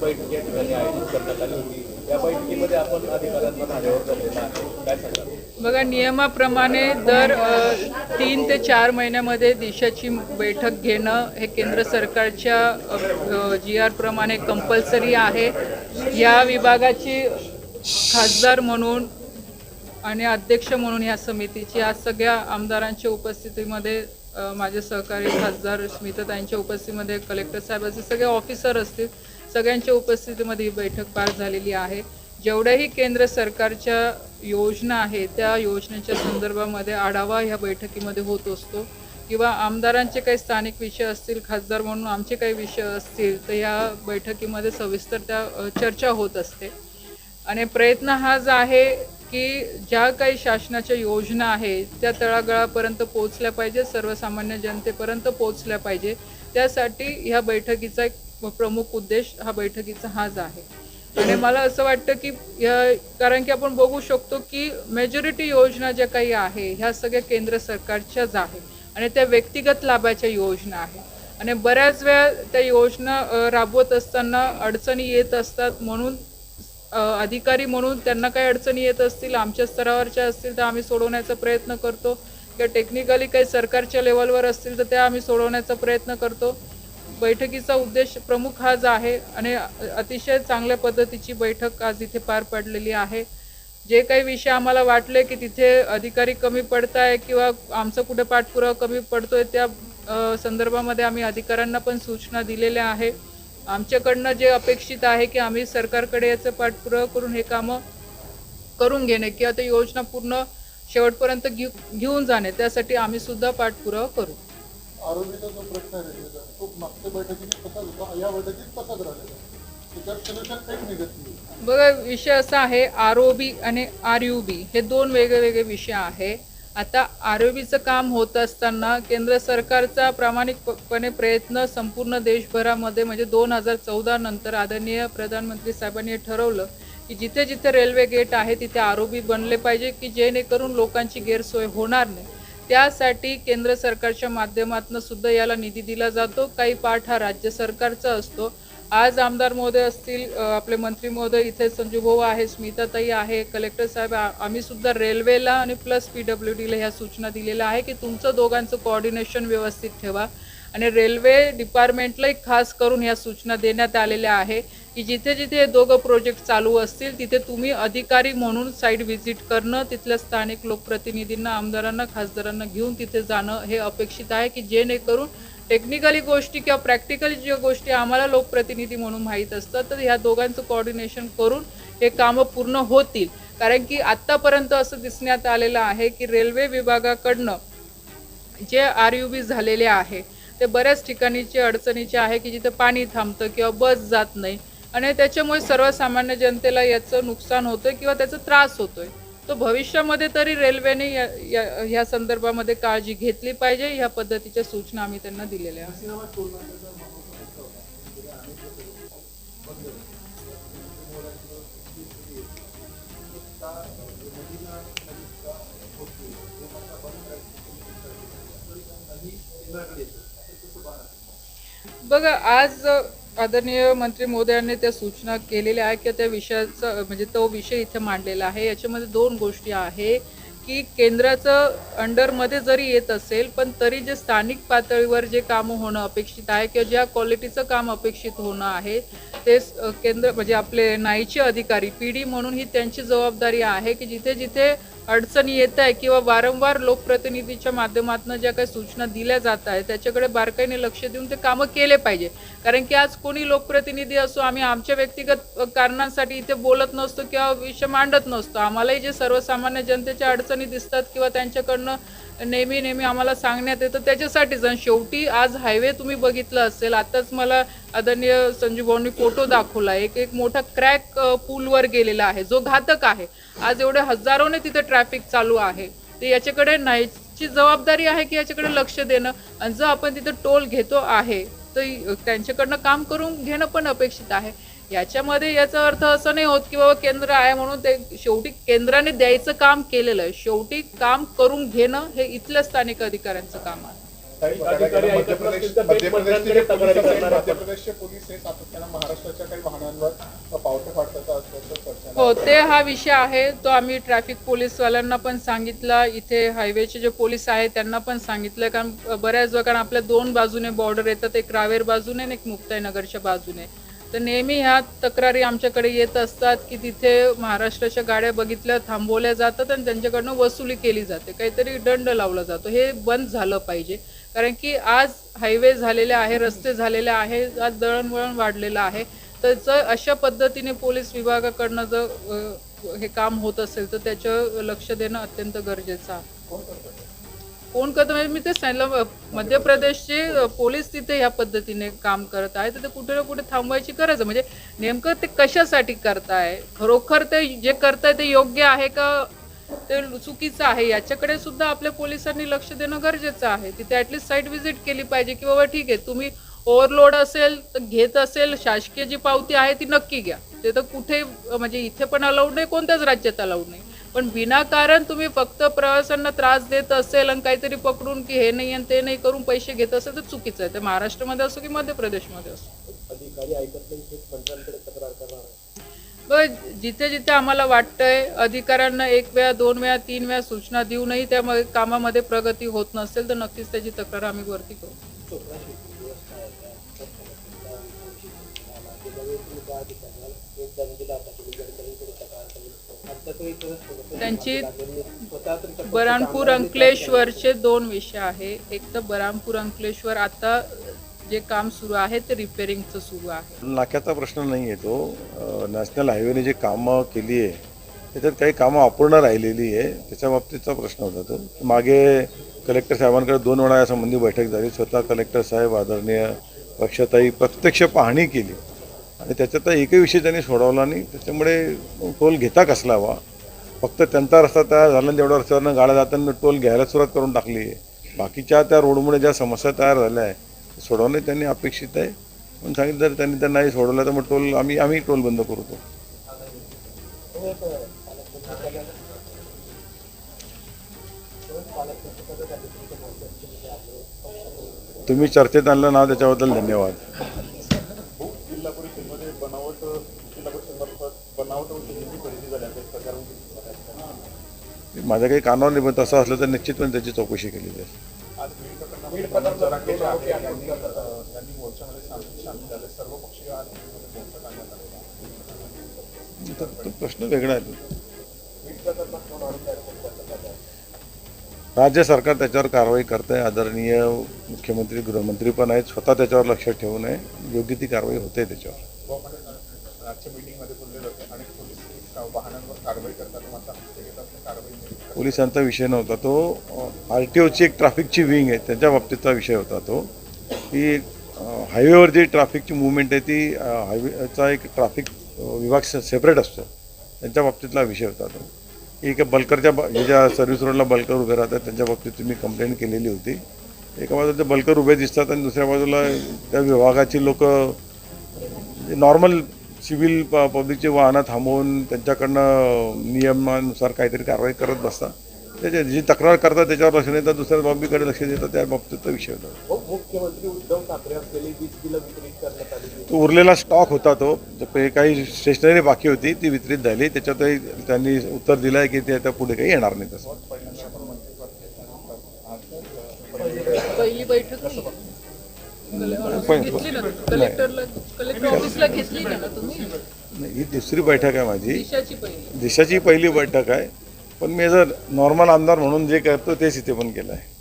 बैठक या ठिकाणी आयोजित करण्यात आली होती. या बैठकीमध्ये आपण अधिकाऱ्यांना धारेवर धरलेला आहे. काय सांगाल? बघा नियमाप्रमाणे दर तीन ते चार महिन्यामध्ये दिशाची बैठक घेणं हे केंद्र सरकारच्या जी आर प्रमाणे कंपल्सरी आहे. या विभागाची खासदार म्हणून आणि अध्यक्ष म्हणून या समितीची आज सगळ्या आमदारांच्या उपस्थितीमध्ये माझे सहकारी खासदार स्मिताताईंच्या उपस्थितीमध्ये कलेक्टर साहेब असे सगळे ऑफिसर असतील. सगळ्यांच्या उपस्थितीमध्ये ही बैठक पार झालेली आहे. जेवढ्याही केंद्र सरकारच्या योजना आहेत त्या योजनेच्या संदर्भामध्ये आढावा ह्या बैठकीमध्ये होत असतो. किंवा आमदारांचे काही स्थानिक विषय असतील खासदार म्हणून आमचे काही विषय असतील तर या बैठकीमध्ये सविस्तर त्या चर्चा होत असते. आणि प्रयत्न हाच आहे की ज्या काही शासनाच्या योजना आहेत त्या तळागळापर्यंत पोहोचल्या पाहिजे सर्वसामान्य जनतेपर्यंत पोहोचल्या पाहिजे त्यासाठी ह्या बैठकीचा एक प्रमुख उद्देश हा बैठकीचा हाच आहे. आणि मला असं वाटतं की कारण की आपण बघू शकतो की मेजॉरिटी योजना ज्या काही आहे ह्या सगळ्या केंद्र सरकारच्याच आहे आणि त्या व्यक्तिगत लाभाच्या योजना आहे आणि बऱ्याच वेळा त्या योजना राबवत असताना अडचणी येत असतात म्हणून अधिकारी म्हणून त्यांना काही अडचणी येत असतील आमच्या स्तरावरच्या असतील तर आम्ही सोडवण्याचा प्रयत्न करतो. किंवा टेक्निकली काही सरकारच्या लेवलवर असतील तर त्या आम्ही सोडवण्याचा प्रयत्न करतो. बैठकीचा उद्देश प्रमुख हाच आहे आणि अतिशय चांगल्या पद्धतीची बैठक आज इथे पार पडलेली आहे. जे काही विषय आम्हाला वाटले की तिथे अधिकारी कमी पडत आहे किंवा आमचं कुठे पाठपुरावा कमी पडतोय त्या संदर्भामध्ये आम्ही अधिकाऱ्यांना पण सूचना दिलेल्या आहे. आमच्याकडनं जे अपेक्षित आहे की आम्ही सरकारकडे याचं पाठपुरावा करून हे कामं करून घेणे किंवा ते योजना पूर्ण शेवटपर्यंत घेऊ घेऊन जाणे त्यासाठी आम्ही सुद्धा पाठपुरावा करू. आरोग्याचा जो प्रश्न आहे तो मागच्या बैठकीत तसाच होता या बैठकीत तसाच राहिलेला सोल्युशन निघत नाही. बघा विषय असा आहे आर ओ बी आणि आर यू बी हे दोन वेगवेगळे विषय आहे. आता आर ओ बीचं काम होत असताना केंद्र सरकारचा प्रामाणिकपणे प्रयत्न संपूर्ण देशभरामध्ये म्हणजे दोन हजार चौदा नंतर आदरणीय प्रधानमंत्री साहेबांनी ठरवलं की जिथे जिथे रेल्वे गेट आहे तिथे आर ओ बी बनले पाहिजे की जेणेकरून लोकांची गैरसोय होणार नाही. त्यासाठी केंद्र सरकारच्या माध्यमातून सुद्धा याला निधी दिला जातो. काही पाठ हा राज्य सरकारचा असतो. आज आमदार महोदय असतील आपले मंत्री महोदय इथे संजू भाऊ आहे स्मिताताई आहे कलेक्टर साहेब आम्ही सुद्धा रेल्वेला आणि प्लस पी डब्ल्यू डीला ह्या सूचना दिलेल्या आहे की तुमचं दोघांचं कोऑर्डिनेशन व्यवस्थित ठेवा. आणि रेल्वे डिपार्टमेंटलाही खास करून ह्या सूचना देण्यात आलेल्या आहे. की जिथे जिथे हे दोघं प्रोजेक्ट चालू असतील तिथे तुम्ही अधिकारी म्हणून साईट व्हिजिट करणं तिथल्या स्थानिक लोकप्रतिनिधींना आमदारांना खासदारांना घेऊन तिथे जाणं हे अपेक्षित आहे की जेणेकरून टेक्निकली गोष्टी किंवा प्रॅक्टिकली ज्या गोष्टी आम्हाला लोकप्रतिनिधी म्हणून माहीत असतात तर ह्या दोघांचं कोऑर्डिनेशन करून हे कामं पूर्ण होतील. कारण की आत्तापर्यंत असं दिसण्यात आलेलं आहे की रेल्वे विभागाकडनं जे आर यू बी झालेले आहे ते बऱ्याच ठिकाणीचे अडचणीचे आहे की जिथे पाणी थांबतं किंवा बस जात नाही. आणि त्याच्यामुळे सर्वसामान्य जनतेला याचं नुकसान होतोय किंवा त्याचा त्रास होतोय. तो भविष्यामध्ये तरी रेल्वेने ह्या संदर्भामध्ये काळजी घेतली पाहिजे ह्या पद्धतीच्या सूचना आम्ही त्यांना दिलेल्या बघा आज आदरणीय मंत्री मोदयांनी त्या सूचना केलेल्या आहेत की त्या विषयाचा म्हणजे तो विषय इथे मांडलेला आहे. याच्यामध्ये दोन गोष्टी आहे की केंद्राचं अंडरमध्ये जरी येत असेल पण तरी जे स्थानिक पातळीवर जे कामं होणं अपेक्षित आहे किंवा ज्या क्वालिटीचं काम अपेक्षित होणं आहे ते केंद्र म्हणजे आपले नाईचे अधिकारी पी डी म्हणून ही त्यांची जबाबदारी आहे की जिथे जिथे अडचणी येत आहे किंवा वारंवार लोकप्रतिनिधीच्या माध्यमातून ज्या काही सूचना दिल्या जात आहेत त्याच्याकडे बारकाईने लक्ष देऊन ते कामं केले पाहिजे. कारण की आज कोणी लोकप्रतिनिधी असो आम्ही आमच्या व्यक्तिगत कारणांसाठी इथे बोलत नसतो किंवा विषय मांडत नसतो. आम्हालाही जे सर्वसामान्य जनतेच्या अडचणी दिसतात किंवा त्यांच्याकडनं नेहमी नेहमी आम्हाला सांगण्यात येतं त्याच्यासाठीच. आणि शेवटी आज हायवे तुम्ही बघितलं असेल आताच मला आदरणीय संजू भाऊंनी फोटो दाखवला. एक एक मोठा क्रॅक पूलवर गेलेला आहे. जो घातक आहे. आज एवढे हजारोने तिथे ट्रॅफिक चालू आहे. ते याच्याकडे नाहीची जबाबदारी आहे की याच्याकडे लक्ष देणं? आणि जर आपण तिथे टोल घेतो आहे तर त्यांच्याकडनं काम करून घेणं पण अपेक्षित आहे. याच्यामध्ये याचा अर्थ असं नाही होत की बाबा केंद्र आहे म्हणून ते शेवटी केंद्राने द्यायचं काम केलेलं आहे. शेवटी काम करून घेणं हे इथल्या स्थानिक अधिकाऱ्यांचं काम आहे. काही अधिकारी पोलीस हे सातत्यानं महाराष्ट्राच्या काही वाहनांवर पावटे फाडतात असल्याचं चर्चा हो ते हा विषय आहे तो आम्ही ट्रॅफिक पोलीसवाल्यांना पण सांगितला इथे हायवेचे जे पोलीस आहेत त्यांना पण सांगितलं कारण बऱ्याच वेळा कारण आपल्या दोन बाजूने बॉर्डर येतात एक रावेर बाजूने आणि एक मुक्ताईनगरच्या बाजूने. तर नेहमी ह्या तक्रारी आमच्याकडे येत असतात की तिथे महाराष्ट्राच्या गाड्या बघितल्या थांबवल्या जातात आणि त्यांच्याकडनं वसुली केली जाते. काहीतरी दंड लावला जातो. हे बंद झालं पाहिजे. कारण की आज हायवे झालेले आहे रस्ते झालेले आहे आज दळणवळण वाढलेलं आहे. तर जर अशा पद्धतीने पोलीस विभागाकडनं जर हे काम होत असेल तर त्याचं लक्ष देणं अत्यंत गरजेचं आहे. कोण करतं म्हणजे मी ते सांगितलं मध्य प्रदेशचे पोलीस तिथे ह्या पद्धतीने काम करत आहे. तर ते कुठे ना कुठे थांबवायची गरज आहे. म्हणजे नेमकं ते कशासाठी करताय? खरोखर ते जे करताय ते योग्य आहे का? ते चुकीचं आहे? याच्याकडे सुद्धा आपल्या पोलिसांनी लक्ष देणं गरजेचं आहे. तिथे ॲटलिस्ट साईट व्हिजिट केली पाहिजे की बाबा ठीक आहे तुम्ही ओव्हरलोड असेल तर घेत असेल शासकीय जी पावती आहे ती नक्की घ्या. ते तर कुठे म्हणजे इथे पण अलाउड नाही कोणत्याच राज्यात अलाउड नाही. पण विनाकारण तुम्ही फक्त प्रवाशांना त्रास देत असेल आणि काहीतरी पकडून की हे नाही आणि ते नाही करून पैसे घेत असेल तर चुकीचं आहे ते महाराष्ट्रामध्ये असो की मध्य प्रदेशमध्ये असो जिथे जिथे आम्हाला वाटतंय अधिकाऱ्यांना एक वेळा दोन वेळा तीन वेळा सूचना देऊनही त्या कामामध्ये प्रगती होत नसेल तर नक्कीच त्याची तक्रार आम्ही वरती करू त्यांची बरामपूर अंकलेश्वरचे दोन विषय आहे. एक तर बरामपूर अंकलेश्वर आता जे काम सुरू आहे ते रिपेअरिंगचं सुरू आहे. नाक्याचा प्रश्न नाही आहे तो. नॅशनल हायवेने जे कामं केली आहे त्याच्यात काही कामं अपूर्ण राहिलेली आहे त्याच्या बाबतीतचा प्रश्न होता तो. मागे कलेक्टर साहेबांकडे दोन वेळा यासंबंधी बैठक झाली. स्वतः कलेक्टर साहेब आदरणीय पक्षताई प्रत्यक्ष पाहणी केली. आणि त्याच्यात एकही विषय त्यांनी सोडवला नाही. त्याच्यामुळे टोल घेता कसला हवा फक्त त्यांचा रस्ता तयार झाला आणि तेवढ्या रस्त्यावरनं गाड्या जाताना टोल घ्यायला सुरुवात करून टाकली आहे. बाकीच्या त्या रोडमुळे ज्या समस्या तयार झाल्या आहे सोडवणे त्यांनी अपेक्षित आहे. पण सांगितलं जर त्यांनी त्या नाही सोडवलं तर मग टोल आम्ही आम्ही टोल बंद करू तो. तुम्ही चर्चेत आणलं नाव त्याच्याबद्दल धन्यवाद. माझ्या काही कानावर निबंध पण तसं असलं तर निश्चितपणे त्याची चौकशी केली जाईल. आहे तर तो प्रश्न वेगळा आहे. राज्य सरकार त्याच्यावर कारवाई करत आहे आदरणीय मुख्यमंत्री गृहमंत्री पण आहेत. स्वतः त्याच्यावर लक्ष ठेवून आहे योग्य ती कारवाई होते त्याच्यावर. जाते आणि पोलीस वाहनांवर कारवाई करताना मात्र घेतात कारवाई नाही पोलिसांचा विषय नव्हता तो. आर टी ओची एक ट्रॅफिकची विंग आहे त्यांच्या बाबतीतचा विषय होता तो. की हायवेवर जी ट्रॅफिकची मुवमेंट आहे ती हायवेचा एक ट्रॅफिक विभाग सेपरेट असतो. त्यांच्या बाबतीतला विषय होता तो. की एका बल्करच्या हे ज्या सर्व्हिस रोडला बल्कर उभे राहतात त्यांच्या बाबतीत तुम्ही कंप्लेंट केलेली होती. एका बाजूला ते बल्कर उभे दिसतात आणि दुसऱ्या बाजूला त्या विभागाची लोक नॉर्मल म्हणजे सिव्हिल प पब्लिकची वाहनं थांबवून त्यांच्याकडनं नियमानुसार काहीतरी कारवाई करत बसतात. त्याच्या जी तक्रार करतात त्याच्यावर लक्ष देतात दुसऱ्या बाबीकडे लक्ष देतात त्या बाबतीतचा विषय होता व मुख्यमंत्री उद्धव ठाकरे असलेली वीज बिलं वितरित करण्यात आली तो उरलेला स्टॉक होता तो. जे काही स्टेशनरी बाकी होती ती वितरित झाली. त्याच्यातही त्यांनी उत्तर दिलं आहे की ते आता पुढे काही येणार नाही तसं. पहिली बैठक. पण- नाही, ही दुसरी बैठक आहे माझी. दिशाची पहिली. देशाची पहिली बैठक आहे. पण मी जर नॉर्मल आमदार म्हणून जे करतो तेच इथे पण केलं आहे.